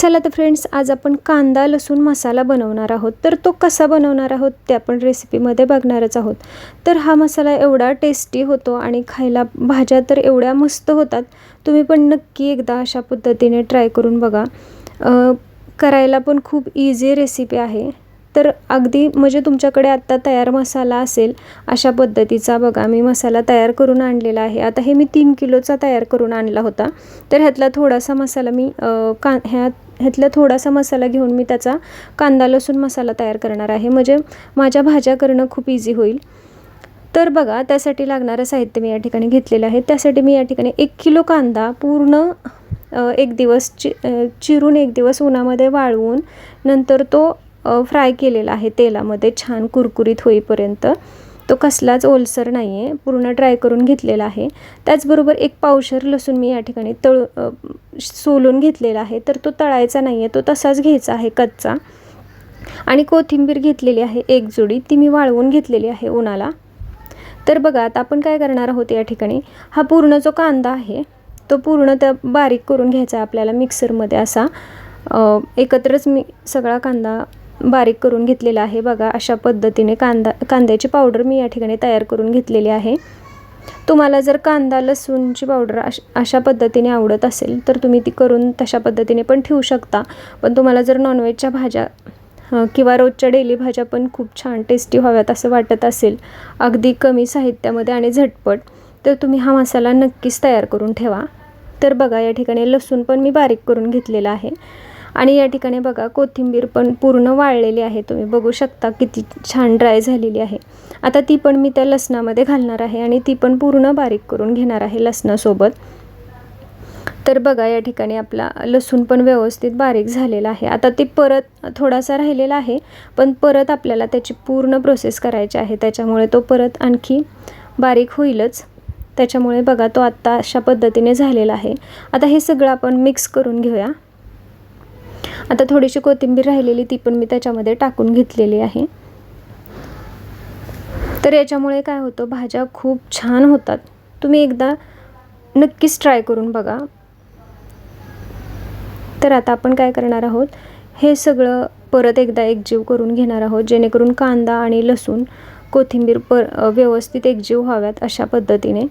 चला तर फ्रेंड्स आज आपण कांदा लसूण मसाला बनवणार आहोत. तर तो कसा बनवणार आहोत ते आपण रेसिपीमध्ये बघणारच आहोत. तर हा मसाला एवढा टेस्टी होतो आणि खायला भाज्या तर एवढ्या मस्त होतात तुम्ही पण नक्की एकदा अशा पद्धतीने ट्राय करून बघा. करायला पण खूप इझी रेसिपी आहे. तर अगदी म्हणजे तुमच्याकडे आत्ता तयार मसाला असेल अशा पद्धतीचा बघा. मी मसाला तयार करून आणलेला आहे. आता हे मी तीन किलोचा तयार करून आणला होता. तर ह्यातला थोडासा मसाला मी का ह्या ह्यातला थोडासा मसाला घेऊन मी त्याचा कांदा लसूण मसाला तयार करणार आहे. म्हणजे माझ्या भाज्या करणं खूप इझी होईल. तर बघा त्यासाठी लागणारं साहित्य मी या ठिकाणी घेतलेलं आहे. त्यासाठी मी या ठिकाणी एक किलो कांदा पूर्ण एक दिवस चि चिरून एक दिवस उन्हामध्ये वाळवून नंतर तो फ्राय केलेला आहे तेलामध्ये छान कुरकुरीत होईपर्यंत. तो कसलाच ओलसर नाही आहे पूर्ण ट्राय करून घेतलेला आहे. त्याचबरोबर एक पावशर लसूण मी या ठिकाणी तळ सोलून घेतलेला आहे. तर तो तळायचा नाही आहे तो तसाच घ्यायचा आहे कच्चा. आणि कोथिंबीर घेतलेली आहे एक जोडी ती मी वाळवून घेतलेली आहे उन्हाला. तर बघा आता आपण काय करणार आहोत या ठिकाणी? हा पूर्ण जो कांदा आहे तो पूर्ण त्या बारीक करून घ्यायचा आहे आपल्याला मिक्सरमध्ये असा. एकत्रच मी सगळा कांदा बारीक करून घेतलेला आहे. बघा अशा पद्धतीने कांदा कांद्याची पावडर मी या ठिकाणी तयार करून घेतलेली आहे. तुम्हाला जर कांदा लसूणची पावडर अश अशा पद्धतीने आवडत असेल तर तुम्ही ती करून तशा पद्धतीने पण ठेवू शकता. पण तुम्हाला जर नॉनव्हेजच्या भाज्या किंवा रोजच्या डेली भाज्या पण खूप छान टेस्टी व्हाव्यात असं वाटत असेल अगदी कमी साहित्यामध्ये आणि झटपट तर तुम्ही हा मसाला नक्कीच तयार करून ठेवा. तर बघा या ठिकाणी लसूण पण मी बारीक करून घेतलेला आहे. आणि या ठिकाणी बघा कोथिंबीर पण पूर्ण वाळलेली आहे. तुम्ही बघू शकता किती छान ड्राय झालेली आहे. आता ती पण मी त्या लसणामध्ये घालणार आहे आणि ती पण पूर्ण बारीक करून घेणार आहे लसणासोबत. तर बघा या ठिकाणी आपला लसूण पण व्यवस्थित बारीक झालेला आहे. आता ते परत थोडासा राहिलेला आहे पण परत आपल्याला त्याची पूर्ण प्रोसेस करायची आहे. त्याच्यामुळे तो परत आणखी बारीक होईलच. त्याच्यामुळे बघा तो आत्ता अशा पद्धतीने झालेला आहे. आता हे सगळं आपण मिक्स करून घेऊया. आता थोडीशी कोथिंबीर राहिलेली ती पण मी त्याच्यामध्ये टाकून घेतलेली आहे. तर याच्यामुळे काय होतं भाज्या खूप छान होतात. तुम्ही एकदा नक्कीच ट्राय करून बघा. तर आता आपण काय करणार आहोत हे सगळं परत एकदा एकजीव करून घेणार आहोत जेणेकरून कांदा आणि लसूण कोथिंबीर पर व्यवस्थित एकजीव व्हाव्यात अशा पद्धतीने.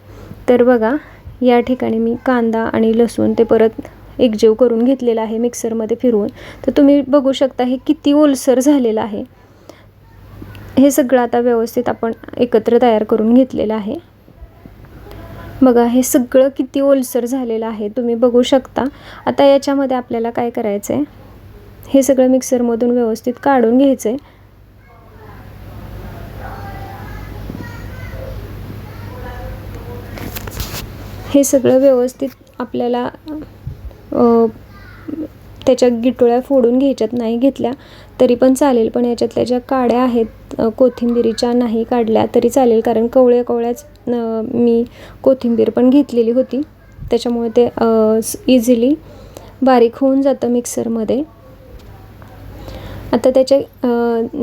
तर बघा या ठिकाणी मी कांदा आणि लसूण ते परत एकजीव करून घेतलेला आहे मिक्सरमध्ये फिरवून. तर तुम्ही बघू शकता हे किती ओलसर झालेलं आहे. हे सगळं आता व्यवस्थित आपण एकत्र तयार करून घेतलेलं आहे. बघा हे सगळं किती ओलसर झालेलं आहे. तुम्ही बघू शकता. आता याच्यामध्ये आपल्याला काय करायचं आहे हे सगळं मिक्सरमधून व्यवस्थित काढून घ्यायचं आहे हे सगळं व्यवस्थित आपल्याला त्याच्या गिटोळ्या फोडून घ्यायच्यात नाही घेतल्या तरी पण चालेल. पण याच्यातल्या ज्या काड्या आहेत कोथिंबिरीच्या नाही काढल्या तरी चालेल. कारण कवळ्या कवळ्याच मी कोथिंबीर पण घेतलेली होती. त्याच्यामुळे ते इझिली बारीक होऊन जातं मिक्सरमध्ये आता त्याच्या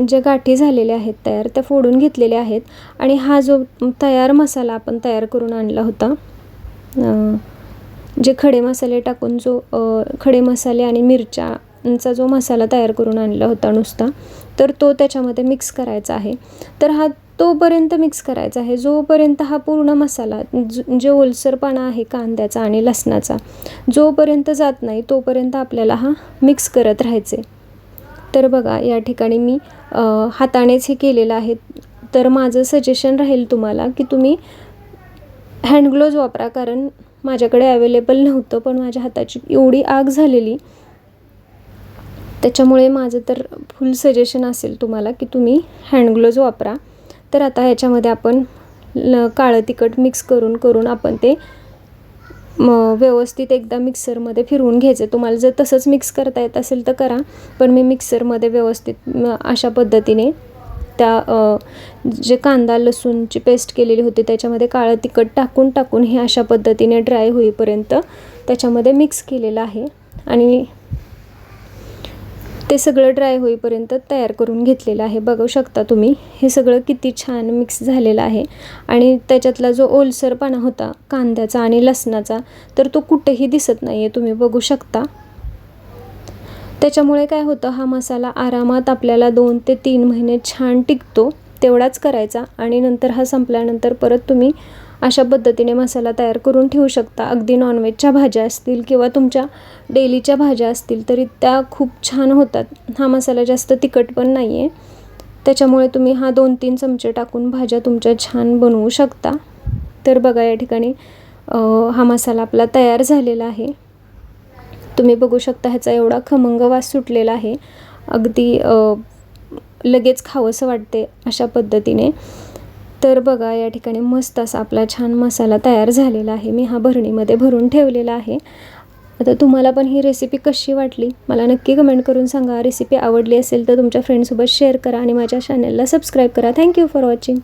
ज्या गाठी झालेल्या आहेत तयार त्या फोडून घेतलेल्या आहेत. आणि हा जो तयार मसाला आपण तयार करून आणला होता जे खडे मसाले टाकून जो खडे मसाले आणि मिरच्यांचा जो मसाला तयार करून आणला होता नुसता तर तो त्याच्यामध्ये मिक्स करायचा आहे. तर हा तोपर्यंत मिक्स करायचा आहे. जोपर्यंत हा पूर्ण मसाला ज- जे ओलसरपणा आहे कांद्याचा आणि लसणाचा जोपर्यंत जात नाही तोपर्यंत आपल्याला हा मिक्स करत राहायचे. तर बघा या ठिकाणी मी हातानेच हे केलेलं आहे. तर माझं सजेशन राहील तुम्हाला की तुम्ही हँडग्लोज वापरा कारण माझ्याकडे अवेलेबल नव्हतं पण माझ्या हाताची एवढी आग झालेली. त्याच्यामुळे माझं तर फुल सजेशन असेल तुम्हाला की तुम्ही हँडग्लोज वापरा. तर आता ह्याच्यामध्ये आपण ल काळं तिखट मिक्स करून करून आपण ते म व्यवस्थित एकदा मिक्सरमध्ये फिरवून घ्यायचं. तुम्हाला जर तसंच मिक्स करता येत असेल तर करा पण मी मिक्सरमध्ये व्यवस्थित अशा पद्धतीने त्या जे कांदा लसूणची पेस्ट केलेली होती त्याच्यामध्ये काळं तिखट टाकून टाकून हे अशा पद्धतीने ड्राय होईपर्यंत त्याच्यामध्ये मिक्स केलेलं आहे. आणि ते सगळं ड्राय होईपर्यंत तयार करून घेतलेलं आहे. बघू शकता तुम्ही हे सगळं किती छान मिक्स झालेलं आहे. आणि त्याच्यातला जो ओलसरपणा होता कांद्याचा आणि लसणाचा तर तो कुठेही दिसत नाही आहे तुम्ही बघू शकता. त्याच्यामुळे काय होतं हा मसाला आरामात आपल्याला दोन ते तीन महिने छान टिकतो तेवढाच करायचा आणि नंतर हा संपल्यानंतर परत तुम्ही अशा पद्धतीने मसाला तयार करून ठेवू शकता. अगदी नॉनव्हेजच्या भाज्या असतील किंवा तुमच्या डेलीच्या भाज्या असतील तरी त्या खूप छान होतात. हा मसाला जास्त तिखट पण नाही आहे त्याच्यामुळे तुम्ही हा दोन तीन चमचे टाकून भाज्या तुमच्या छान बनवू शकता. तर बघा या ठिकाणी हा मसाला आपला तयार झालेला आहे. तुम्ही बघू शकता ह्याचा एवढा खमंग वास सुटलेला आहे. अगदी लगेच खावंसं वाटते अशा पद्धतीने. तर बघा या ठिकाणी मस्त असा आपला छान मसाला तयार झालेला आहे. मी हा भरणीमध्ये भरून ठेवलेला आहे. आता तुम्हाला पण ही रेसिपी कशी वाटली? मला नक्की कमेंट करून सांगा. रेसिपी आवडली असेल तर तुमच्या फ्रेंडसोबत शेअर करा आणि माझ्या चॅनलला सबस्क्राईब करा. Thank you for watching